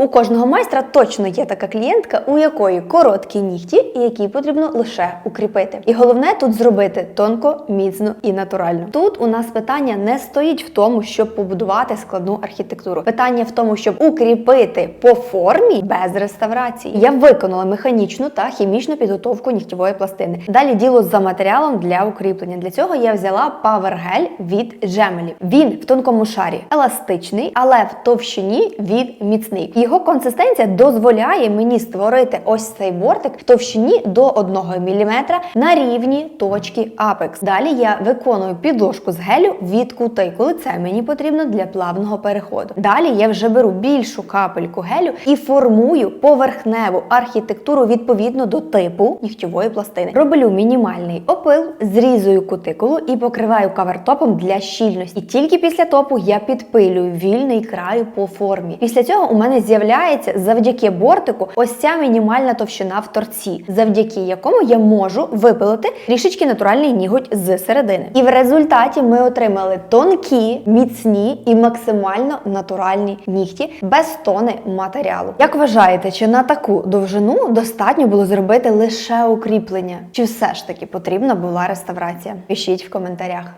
У кожного майстра точно є така клієнтка, у якої короткі нігті, і які потрібно лише укріпити. І головне тут зробити тонко, міцно і натурально. Тут у нас питання не стоїть в тому, щоб побудувати складну архітектуру. Питання в тому, щоб укріпити по формі без реставрації. Я виконала механічну та хімічну підготовку нігтєвої пластини. Далі діло за матеріалом для укріплення. Для цього я взяла Gel від Джемелі. Він в тонкому шарі еластичний, але в товщині він міцний. Його консистенція дозволяє мені створити ось цей бортик в товщині до 1 мм на рівні точки апекс. Далі я виконую підложку з гелю від кутикули. Це мені потрібно для плавного переходу. Далі я вже беру більшу капельку гелю і формую поверхневу архітектуру відповідно до типу нігтєвої пластини. Роблю мінімальний опил, зрізую кутикулу і покриваю кавертопом для щільності. І тільки після топу я підпилюю вільний краю по формі. Після цього у мене з'являється завдяки бортику ось ця мінімальна товщина в торці, завдяки якому я можу випилити трішечки натуральний ніготь з середини. І в результаті ми отримали тонкі, міцні і максимально натуральні нігті без тони матеріалу. Як вважаєте, чи на таку довжину достатньо було зробити лише укріплення? Чи все ж таки потрібна була реставрація? Пишіть в коментарях.